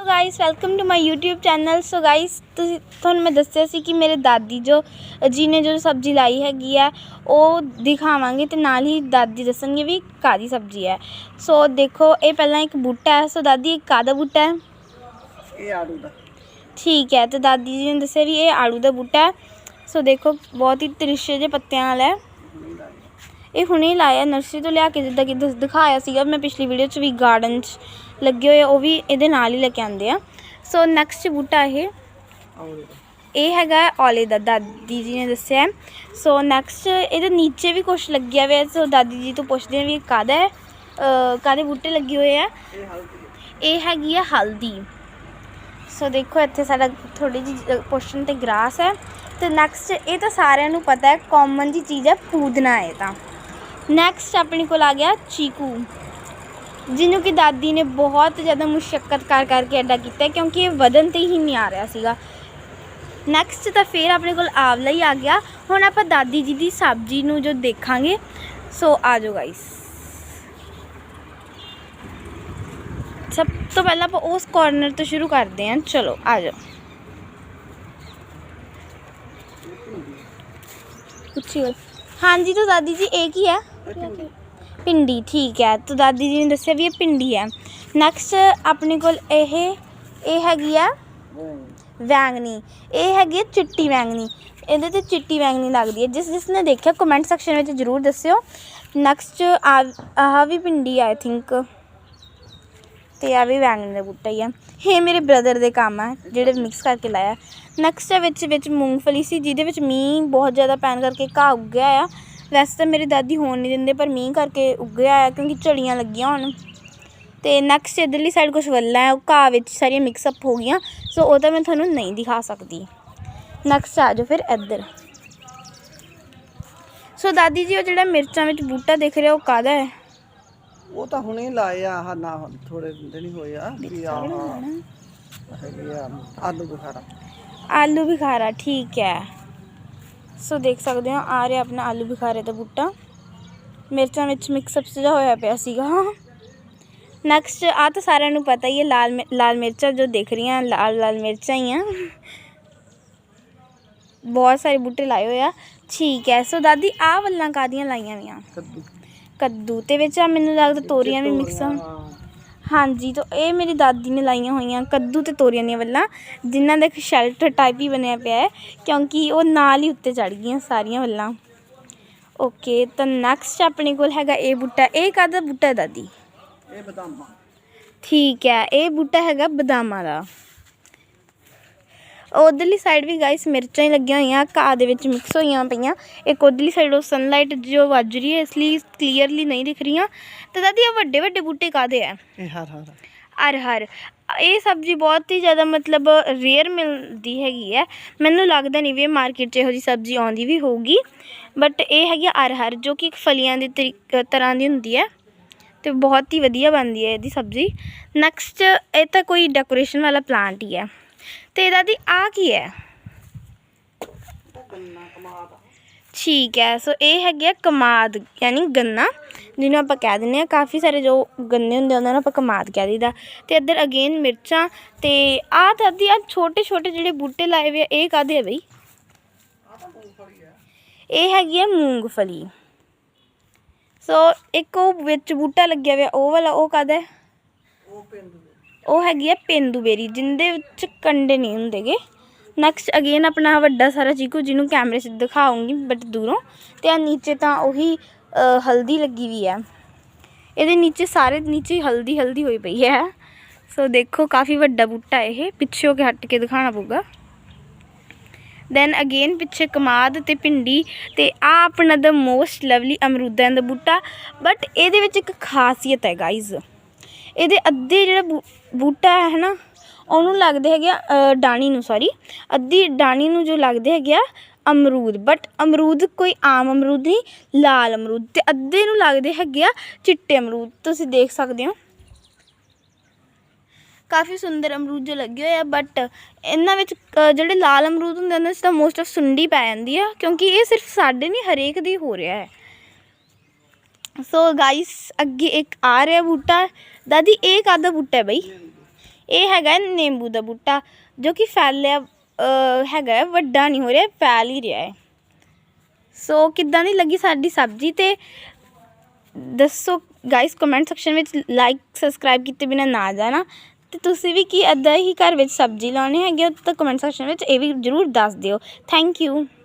Hello guys welcome to my YouTube channel so guys ਤੁਸੀਂ ਤੁਹਾਨੂੰ ਮੈਂ ਦੱਸਿਆ ਸੀ ਕਿ ਮੇਰੇ ਦਾਦੀ ਜੋ ਜੀ ਨੇ ਜੋ ਸਬਜ਼ੀ ਲਾਈ ਹੈਗੀ ਆ ਉਹ ਦਿਖਾਵਾਂਗੇ ਤੇ ਨਾਲ ਹੀ ਦਾਦੀ ਦੱਸਣਗੇ ਵੀ ਕਾਦੀ ਸਬਜ਼ੀ ਹੈ ਸੋ ਦੇਖੋ ਇਹ ਪਹਿਲਾਂ ਇੱਕ ਬੂਟਾ ਹੈ ਸੋ ਦਾਦੀ ਇਹ ਕਾਦਾ ਬੂਟਾ ਹੈ ਇਹ ਆੜੂ ਦਾ ਠੀਕ ਹੈ ਤੇ ਦਾਦੀ ਜੀ ਨੇ ਦੱਸਿਆ ਵੀ ਇਹ ਆੜੂ ਦਾ ਬੂਟਾ ਹੈ ਸੋ ਦੇਖੋ ਬਹੁਤ ਹੀ ਤ੍ਰਿਸ਼ੇ ਜਿਹੇ ਪੱਤਿਆਂ ਵਾਲਾ ਹੈ ਇਹ ਹੁਣੇ ਲਾਇਆ ਨਰਸਰੀ ਤੋਂ ਲਿਆ ਕੇ ਜਿੱਦਾਂ ਕਿ ਦੱਸ- ਦਿਖਾਇਆ ਸੀਗਾ, ਮੈਂ ਪਿਛਲੀ ਵੀਡੀਓ 'ਚ ਵੀ ਗਾਰਡਨ 'ਚ ਲੱਗੇ ਹੋਏ ਉਹ ਵੀ ਇਹਦੇ ਨਾਲ ਹੀ ਲੈ ਕੇ ਆਉਂਦੇ ਆ। ਸੋ ਨੈਕਸਟ ਬੂਟਾ ਇਹ। ਇਹ ਹੈਗਾ ਔਲੇ ਦਾ, ਦਾਦੀ ਜੀ ਨੇ ਦੱਸਿਆ। ਸੋ ਨੈਕਸਟ ਇਹਦੇ ਨੀਚੇ ਵੀ ਕੁਝ ਲੱਗਿਆ ਹੋਇਆ ਸੋ ਦਾਦੀ ਜੀ ਤੋਂ ਪੁੱਛਦੇ ਆ ਵੀ ਇਹ ਕਾਹਦਾ ਹੈ, ਅਹ, ਕਾਹਦੇ ਬੂਟੇ ਲੱਗੇ ਹੋਏ ਆ? ਇਹ ਹੈਗੀ ਆ ਹਲਦੀ। ਸੋ ਦੇਖੋ ਇੱਥੇ ਸਾਡਾ ਥੋੜੀ ਜਿਹੀ ਪੋਰਸ਼ਨ ਤੇ ਗ੍ਰਾਸ ਹੈ। ਤੇ ਨੈਕਸਟ ਇਹ ਤਾਂ ਸਾਰਿਆਂ ਨੂੰ ਪਤਾ ਹੈ ਕਾਮਨ ਜੀ ਚੀਜ਼ ਹੈ, ਪੂਦਨਾ ਹੈ ਤਾਂ। ਨੈਕਸਟ ਆਪਣੇ ਕੋਲ ਆ ਗਿਆ ਚੀਕੂ ਜਿਹਨੂੰ ਕਿ ਦਾਦੀ ਨੇ ਬਹੁਤ ਜ਼ਿਆਦਾ ਮੁਸ਼ਕਲ ਕਰ ਕਰਕੇ ਐਡਾ ਕੀਤਾ ਹੈ ਕਿਉਂਕਿ ਇਹ ਵਧਨ ਤੇ ਹੀ ਨਹੀਂ ਆ ਰਿਹਾ ਸੀਗਾ ਨੈਕਸਟ ਤਾਂ ਫਿਰ ਆਪਣੇ ਕੋਲ ਆਵਲਾ ਹੀ ਆ ਗਿਆ ਹੁਣ ਆਪਾਂ ਦਾਦੀ ਜੀ ਦੀ ਸਬਜ਼ੀ ਨੂੰ ਜੋ ਦੇਖਾਂਗੇ ਸੋ ਆ ਜਾਓ ਗਾਇਸ ਸਭ ਤੋਂ ਪਹਿਲਾਂ ਆਪਾਂ ਉਸ ਕਾਰਨਰ ਤੋਂ ਸ਼ੁਰੂ ਕਰਦੇ ਹਾਂ ਚਲੋ ਆ ਜਾਓ ਪੁੱਛਿਓ ਹਾਂਜੀ, ਤਾਂ ਦਾਦੀ ਜੀ, ਇਹ ਕੀ ਹੈ? ਪਿੰਡੀ ਠੀਕ ਹੈ। ਤਾਂ ਦਾਦੀ ਜੀ ਨੇ ਦੱਸਿਆ ਵੀ ਇਹ ਪਿੰਡੀ ਹੈ। ਨੈਕਸਟ ਆਪਣੇ ਕੋਲ ਇਹ ਇਹ ਹੈਗੀ ਆ ਵੈਂਗਣੀ। ਇਹ ਹੈਗੀ ਹੈ ਚਿੱਟੀ ਵੈਂਗਣੀ। ਇਹਦੇ ਤੇ ਚਿੱਟੀ ਵੈਂਗਣੀ ਲੱਗਦੀ ਹੈ। ਜਿਸ ਜਿਸ ਨੇ ਦੇਖਿਆ ਕਮੈਂਟ ਸੈਕਸ਼ਨ ਵਿੱਚ ਜਰੂਰ ਦੱਸਿਓ। ਨੈਕਸਟ ਆਹ ਵੀ ਪਿੰਡੀ ਆਈ ਥਿੰਕ ਤੇ ਆ ਵੀ ਵੈਂਗਣ ਦਾ ਬੂਟਾ ਹੀ ਆ। ਇਹ ਮੇਰੇ ਬ੍ਰਦਰ ਦੇ ਕੰਮ ਆ, ਜਿਹੜੇ ਮਿਕਸ ਕਰਕੇ ਲਾਇਆ। ਨੈਕਸਟ ਵਿੱਚ ਵਿੱਚ ਮੂੰਗਫਲੀ ਸੀ, ਜਿਹਦੇ ਵਿੱਚ ਮੀਂਹ ਬਹੁਤ ਜ਼ਿਆਦਾ ਪੈਣ ਕਰਕੇ ਘਾਹ ਉੱਗਿਆ ਆ। ਵੈਸੇ ਤਾਂ ਮੇਰੀ ਦਾਦੀ ਹੋਣ ਨਹੀਂ ਦਿੰਦੇ, ਪਰ ਮੀਂਹ ਕਰਕੇ ਉੱਗਿਆ ਆ, ਕਿਉਂਕਿ ਝੜੀਆਂ ਲੱਗੀਆਂ ਹੁਣ। ਤੇ ਨੈਕਸਟ ਇਧਰਲੀ ਸਾਈਡ ਕੁਝ ਵੱਲਾਂ ਹੈ ਉਹ ਘਾਹ ਵਿੱਚ ਸਾਰੀਆਂ ਮਿਕਸ ਅਪ ਹੋ ਗਈਆਂ ਸੋ ਉਹ ਤਾਂ ਮੈਂ ਤੁਹਾਨੂੰ ਨਹੀਂ ਦਿਖਾ ਸਕਦੀ। ਨੈਕਸਟ ਆ ਜਾਓ ਫਿਰ ਇੱਧਰ। ਸੋ ਦਾਦੀ ਜੀ, ਉਹ ਜਿਹੜਾ ਮਿਰਚਾਂ ਵਿੱਚ ਬੂਟਾ ਦਿਖ ਰਿਹਾ, ਉਹ ਕਾਹਦਾ ਹੈ? ਉਹ ਤਾਂ ਹੁਣੇ ਹੀ ਲਾਏ ਆ ਆਹ ਨਾ ਥੋੜੇ ਦਿਨ ਹੀ ਹੋਏ ਆ ਵੀ ਆ ਹੈਗੇ ਆ ਆਲੂ ਬੁਖਾਰਾ। ਆਲੂ ਬੁਖਾਰਾ ਠੀਕ ਹੈ। ਸੋ ਦੇਖ ਸਕਦੇ ਹੋ ਆ ਰਿਹਾ ਆਪਣਾ ਆਲੂ ਬੁਖਾਰੇ ਦਾ ਬੂਟਾ। ਮਿਰਚਾਂ ਵਿੱਚ ਮਿਕਸ ਅਪ ਜਿਹਾ ਹੋਇਆ ਪਿਆ ਸੀਗਾ। ਨੈਕਸਟ ਆ ਤਾਂ ਸਾਰਿਆਂ ਨੂੰ ਪਤਾ ਹੀ ਹੈ ਲਾਲ ਮਿ- ਲਾਲ ਮਿਰਚਾਂ ਜੋ ਦਿਖ ਰਹੀਆਂ ਲਾਲ ਲਾਲ ਮਿਰਚਾਂ ਹੀ ਆ। ਬਹੁਤ ਸਾਰੇ ਬੂਟੇ ਲਾਏ ਹੋਏ ਆ। ਠੀਕ ਹੈ ਸੋ ਦਾਦੀ ਆ ਵੱਲਾਂ ਕਾਦੀਆਂ ਲਾਈਆਂ ਵੀਆਂ ਕੱਦੂ। ਕੱਦੂ ਤੇ ਵਿੱਚ ਆ ਮੈਨੂੰ ਲੱਗਦਾ ਤੋਰੀਆਂ ਵੀ ਮਿਕਸ ਆ ਹਾਂਜੀ ਤਾਂ ਇਹ ਮੇਰੀ ਦਾਦੀ ਨੇ ਲਾਈਆਂ ਹੋਈਆਂ ਕੱਦੂ ਤੇ ਤੋਰੀਆਂ ਦੀਆਂ ਵੱਲਾਂ ਜਿਨ੍ਹਾਂ ਦਾ ਇੱਕ ਸ਼ੈਲਟਰ ਟਾਈਪ ਹੀ ਬਣਿਆ ਪਿਆ ਹੈ ਕਿਉਂਕਿ ਉਹ ਨਾਲ ਹੀ ਉੱਤੇ ਚੜ ਗਈਆਂ ਸਾਰੀਆਂ ਵੱਲਾਂ। ਓਕੇ ਤਾਂ ਨੈਕਸਟ ਆਪਣੇ ਕੋਲ ਹੈਗਾ ਇਹ ਬੂਟਾ। ਇਹ ਕਾਹਦਾ ਬੂਟਾ ਦਾਦੀ? ਇਹ ਬਦਾਮਾਂ। ਠੀਕ ਹੈ ਇਹ ਬੂਟਾ ਹੈਗਾ ਬਦਾਮਾਂ ਦਾ। ਉਧਰਲੀ ਸਾਈਡ ਵੀ ਗਾਇਸ ਮਿਰਚਾਂ ਹੀ ਲੱਗੀਆਂ ਹੋਈਆਂ ਘਾਹ ਦੇ ਵਿੱਚ ਮਿਕਸ ਹੋਈਆਂ ਪਈਆਂ। ਇੱਕ ਉਧਰਲੀ ਸਾਈਡ ਉਹ ਸਨਲਾਈਟ ਜੋ ਵੱਜ ਰਹੀ ਹੈ ਇਸ ਲਈ ਕਲੀਅਰਲੀ ਨਹੀਂ ਦਿਖ ਰਹੀਆਂ। ਤੇ ਦਾਦੀ ਇਹ ਵੱਡੇ ਵੱਡੇ ਬੂਟੇ ਕਾਦੇ ਆ? ਇਹ ਹਰ ਹਰ। ਅਰ ਹਰ। ਇਹ ਸਬਜ਼ੀ ਬਹੁਤ ਹੀ ਜ਼ਿਆਦਾ ਮਤਲਬ ਰੇਅਰ ਮਿਲਦੀ ਹੈਗੀ ਹੈ। ਮੈਨੂੰ ਲੱਗਦਾ ਨਹੀਂ ਵੀ ਮਾਰਕੀਟ 'ਚ ਇਹੋ ਜਿਹੀ ਸਬਜ਼ੀ ਆਉਂਦੀ ਵੀ ਹੋਊਗੀ। ਬਟ ਇਹ ਹੈਗੀ ਅਰ ਹਰ ਜੋ ਕਿ ਇੱਕ ਫਲੀਆਂ ਦੀ ਤਰੀਕ ਤਰ੍ਹਾਂ ਦੀ ਹੁੰਦੀ ਹੈ। ਤੇ ਬਹੁਤ ਹੀ ਵਧੀਆ ਬਣਦੀ ਹੈ ਇਹਦੀ ਸਬਜ਼ੀ। ਨੈਕਸਟ ਇਹ ਤਾਂ ਕੋਈ ਡੈਕੋਰੇਸ਼ਨ ਵਾਲਾ ਪਲਾਂਟ ਹੀ ਹੈ। ਤੇ ਇਹਦਾ ਦੀ ਆ ਕੀ ਹੈ? ਗੰਨਾ ਕਮਾਦ ਠੀਕ ਹੈ ਸੋ ਇਹ ਹੈਗੀ ਆ ਕਮਾਦ ਯਾਨੀ ਗੰਨਾ ਜਿਹਨੂੰ ਆਪਾਂ ਕਹਿ ਦਿੰਦੇ ਆ ਕਾਫੀ ਸਾਰੇ ਜੋ ਗੰਨੇ ਹੁੰਦੇ ਉਹਨਾਂ ਨੂੰ ਆਪਾਂ ਕਮਾਦ ਕਹਿ ਦਈਦਾ। ਤੇ ਇੱਧਰ ਅਗੇਨ ਮਿਰਚਾਂ ਤੇ ਆਹ ਦਾਦੀ ਆ ਛੋਟੇ ਛੋਟੇ ਜਿਹੜੇ ਬੂਟੇ ਲਾਏ ਹੋਏ ਆ ਇਹ ਕਾਦੇ ਆ ਬਈ? ਇਹ ਹੈਗੀ ਆ ਮੂੰਗਫਲੀ। ਸੋ ਇੱਕ ਉਹ ਵਿੱਚ ਬੂਟਾ ਲੱਗਿਆ ਹੋਇਆ ਉਹ ਵਾਲਾ ਉਹ ਕਾਦਾ ਹੈ? ਉਹ ਪਿੰਡ ਦੇ। ਉਹ ਹੈਗੀ ਹੈ ਪੇਂਦੂ ਬੇਰੀ, ਜਿੰਦੇ ਵਿੱਚ ਕੰਡੇ ਨਹੀਂ ਹੁੰਦੇਗੇ। ਨੈਕਸਟ ਅਗੇਨ ਆਪਣਾ ਵੱਡਾ ਸਾਰਾ ਚੀਕੂ, ਜਿਹਨੂੰ ਕੈਮਰੇ 'ਚ ਦਿਖਾਉਂਗੀ ਬਟ ਦੂਰੋਂ। ਤੇ ਆ ਨੀਚੇ ਤਾਂ ਉਹੀ ਹਲਦੀ ਲੱਗੀ ਵੀ ਹੈ ਇਹਦੇ ਨੀਚੇ ਸਾਰੇ ਨੀਚੇ ਹਲਦੀ ਹਲਦੀ ਹੋਈ ਪਈ ਹੈ। ਸੋ ਦੇਖੋ, ਕਾਫੀ ਵੱਡਾ ਬੂਟਾ ਇਹ। ਪਿੱਛੇ ਹੋ ਕੇ ਹਟ ਕੇ ਦਿਖਾਉਣਾ ਪਊਗਾ। ਦੈਨ ਅਗੇਨ ਪਿੱਛੇ ਕਮਾਦ ਤੇ ਭਿੰਡੀ ਤੇ ਆ ਆਪਣਾ ਦਾ ਮੋਸਟ ਲਵਲੀ ਅਮਰੂਦਾਂ ਦਾ ਬੂਟਾ। ਬਟ ਇਹਦੇ ਵਿੱਚ ਇੱਕ ਖਾਸੀਅਤ ਹੈ ਗਾਇਜ਼ ਇਹਦੇ ਅੱਧੇ ਜਿਹੜਾ ਬੂ- ਬੂਟਾ ਹੈ ਨਾ, ਉਹਨੂੰ ਲੱਗਦੇ ਹੈਗੇ ਆ ਡਾਣੀ ਨੂੰ ਸੌਰੀ ਅੱਧੀ ਡਾਣੀ ਨੂੰ ਜੋ ਲੱਗਦੇ ਹੈਗੇ ਆ, ਅਮਰੂਦ ਬਟ ਅਮਰੂਦ ਕੋਈ ਆਮ ਅਮਰੂਦ ਨਹੀਂ, ਲਾਲ ਅਮਰੂਦ ਤੇ ਅੱਧੇ ਨੂੰ ਲੱਗਦੇ ਹੈਗੇ ਆ, ਚਿੱਟੇ ਅਮਰੂਦ, ਤੁਸੀਂ ਦੇਖ ਸਕਦੇ ਹੋ। ਕਾਫੀ ਸੁੰਦਰ ਅਮਰੂਦ ਜੋ ਲੱਗੇ ਹੋਏ ਆ ਬਟ ਇਹਨਾਂ ਵਿੱਚ ਜਿਹੜੇ ਲਾਲ ਅਮਰੂਦ ਹੁੰਦੇ ਉਹਨਾਂ 'ਚ ਤਾਂ ਮੋਸਟ ਆਫ ਸੁੰਡੀ ਪੈ ਜਾਂਦੀ ਆ, ਕਿਉਂਕਿ ਇਹ ਸਿਰਫ ਸਾਡੇ ਨਹੀਂ, ਹਰੇਕ ਦੀ ਹੋ ਰਿਹਾ ਹੈ। ਸੋ ਗਾਇਸ ਅੱਗੇ ਇੱਕ ਆ ਰਿਹਾ ਬੂਟਾ। ਦਾਦੀ, ਇਹ ਕਾਹਦਾ ਬੂਟਾ ਹੈ ਬਈ? ਇਹ ਹੈਗਾ ਨਿੰਬੂ ਦਾ ਬੂਟਾ, ਜੋ ਕਿ ਫੈਲਿਆ ਹੈਗਾ ਵੱਡਾ ਨਹੀਂ ਹੋ ਰਿਹਾ, ਫੈਲ ਹੀ ਰਿਹਾ ਹੈ। ਸੋ ਕਿੱਦਾਂ ਦੀ ਲੱਗੀ ਸਾਡੀ ਸਬਜ਼ੀ ਤੇ ਦੱਸੋ ਗਾਇਸ ਕਮੈਂਟ ਸੈਕਸ਼ਨ ਵਿੱਚ ਲਾਈਕ ਸਬਸਕ੍ਰਾਈਬ ਕੀਤੇ ਬਿਨਾ ਨਾ ਜਾਣਾ। ਤੇ ਤੁਸੀਂ ਵੀ ਕੀ ਅੱਧਾ ਹੀ ਘਰ ਵਿੱਚ ਸਬਜ਼ੀ ਲਾਉਣੇ ਹੈਗੀ ਆ ਤਾਂ ਕਮੈਂਟ ਸੈਕਸ਼ਨ ਵਿੱਚ ਇਹ ਵੀ ਜਰੂਰ ਦੱਸ ਦਿਓ। Thank you